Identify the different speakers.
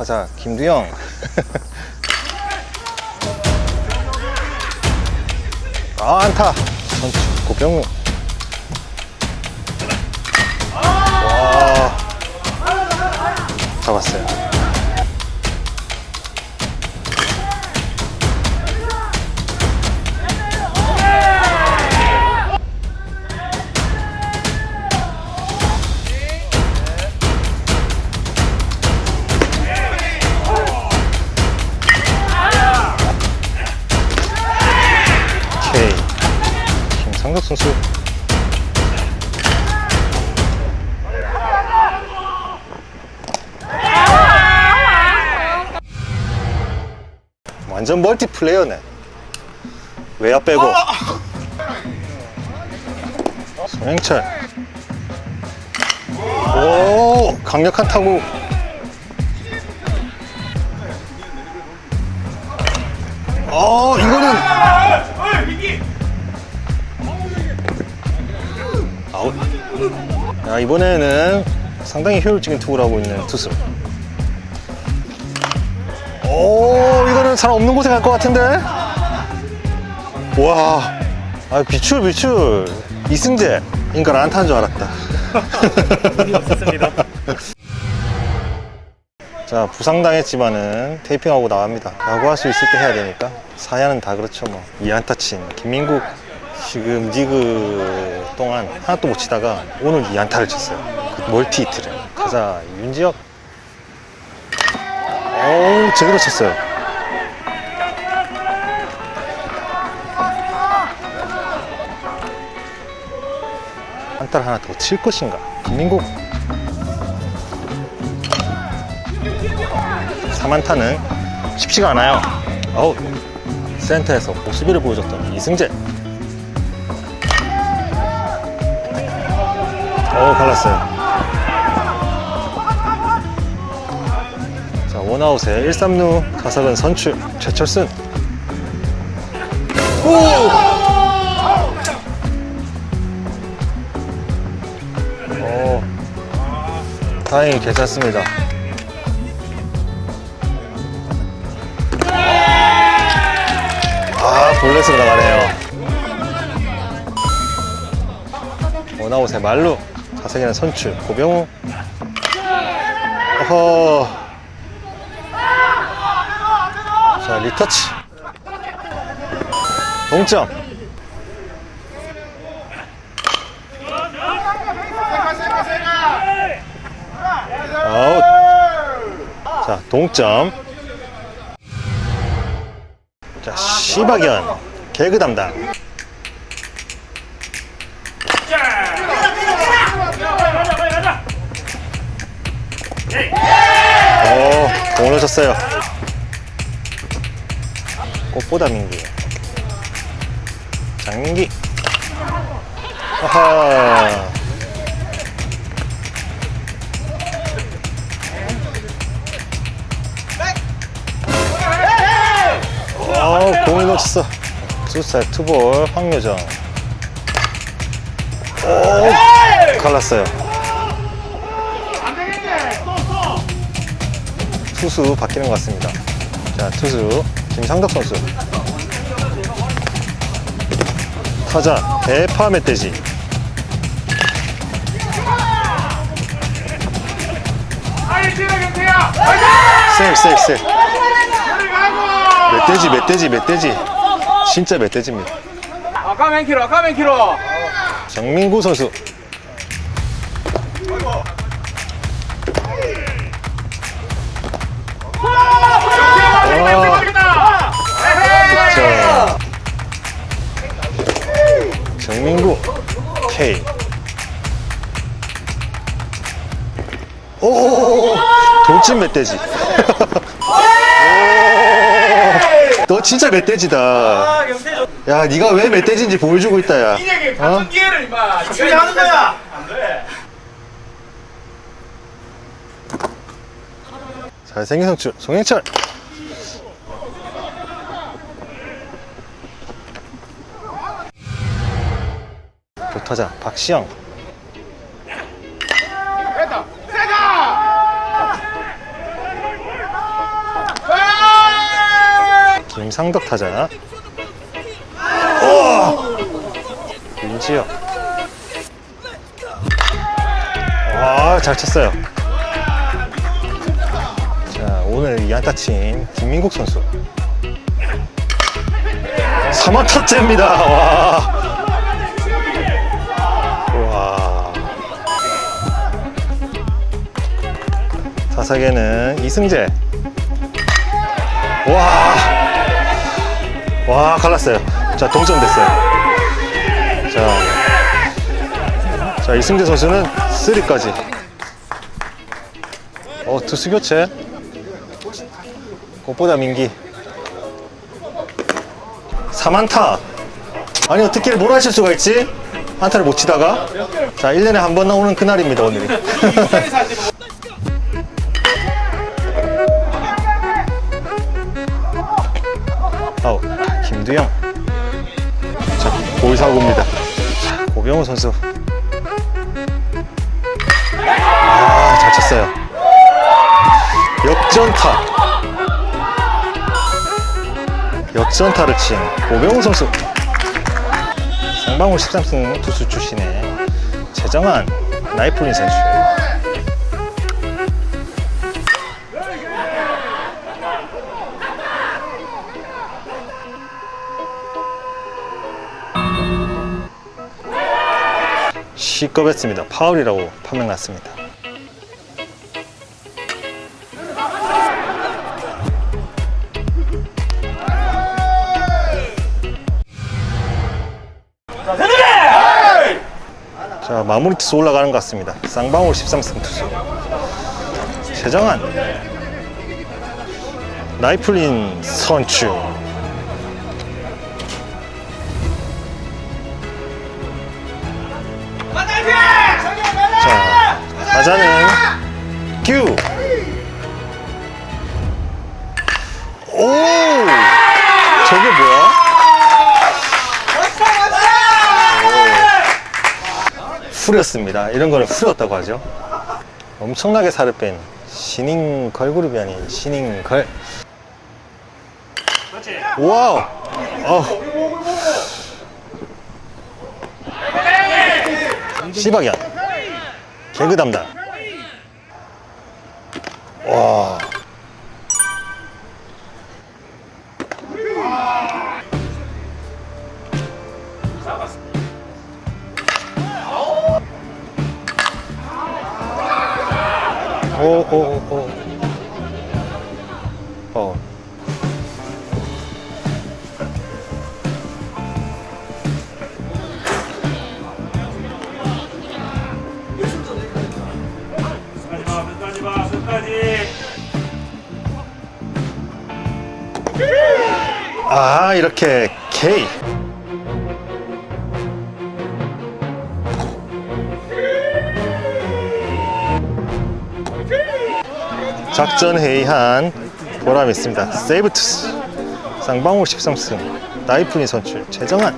Speaker 1: 타자 김두영. 아 안타. 선수 고병우. 와. 잡았어요. 김상덕 선수. 완전 멀티플레이어네. 외야 빼고. 송영철. 오, 강력한 타구. 어, 이거는 야, 이번에는 상당히 효율적인 투구를 하고 있는 투수. 오, 이거는 사람 없는 곳에 갈 것 같은데? 와, 아, 비출, 비출. 이승재. 인간 안타인 줄 알았다. 자, 부상당했지만은 테이핑하고 나갑니다. 야구할 수 있을 때 해야 되니까. 사야는 다 그렇죠, 뭐. 이안타 친 김민국 지금 리그 동안 하나도 못 치다가 오늘 이 안타를 쳤어요. 그 멀티 히트를. 가자, 윤지혁. 어우, 제대로 쳤어요. 안타를 하나 더 칠 것인가? 김민국 3안타는 쉽지가 않아요. 어우, 센터에서 51을 보여줬던 이승재. 어우, 갈랐어요. 자, 원아웃에 1, 3루 타석은 선출 최철순. 오! 오, 다행히 괜찮습니다. 아, 볼넷으로 나가네요. 원아웃의 말루. 자세기는 선출. 고병우. 어허. 자, 리터치. 동점. 아웃. 자, 동점. 자, 시박연 개그 담당. 넣으셨어요. 꽃보다 민기. 장민기. 아하. 어, 공을 놓쳤어. 투스타일 투볼 황요정. 오, 갈랐어요. 투수 바뀌는 것 같습니다. 자, 투수 김상덕 선수. 타자 대파 멧돼지. 세이브 세이브 세이브. 멧돼지 멧돼지 멧돼지. 진짜 멧돼지입니다.
Speaker 2: 아까 맨 키로, 아까 맨 키로.
Speaker 1: 정민구 선수. 돌진 멧돼지. 오, 너 진짜 멧돼지다.
Speaker 2: 아.
Speaker 1: 야, 네가 왜 멧돼지인지 보여주고 있다, 야. 어?
Speaker 2: 같은 기회를 임마. 추리하는 거야. 안 돼.
Speaker 1: 잘생긴 성출 송영철 도타자 박시영 김상덕 타자. 오! 윤지혁. 와, 잘 쳤어요. 자, 오늘 2안타 친 김민국 선수. 3안타째입니다. 와. 와. 타석에는 이승재. 와. 와, 갈랐어요. 자, 동점됐어요. 자. 자, 이승재 선수는 3까지. 어, 투수 교체. 꽃보다 민기. 3안타. 아니, 어떻게 뭘 하실 수가 있지? 안타를 못 치다가. 자, 1년에 한 번 나오는 그날입니다, 오늘이. 아우, 김두영. 자, 고의사고입니다. 자, 고병호 선수. 아, 잘 쳤어요. 역전타. 역전타를 친 고병호 선수. 상방울 13승 투수 출신의 최정한 나이프린 선수 예요. C급했습니다. 파울이라고 판명 났습니다. 자 마무리 투수 올라가는 것 같습니다. 쌍방울 13승 투수 최정한 나이플린 선출 자 타자는 규 오! 저게 뭐야? 후렸습니다. 이런 거는 후렸다고 하죠. 엄청나게 살을 뺀 신인 걸그룹이 아닌 신인 걸. 와우. 어. 시박연. 개그 담당. 와. 오, 오, 오, 오. 어. 아, 이렇게 K. 작전 회의한 보람이 있습니다. 세이브 투스 쌍방울 13승 나이프린 선출 최정한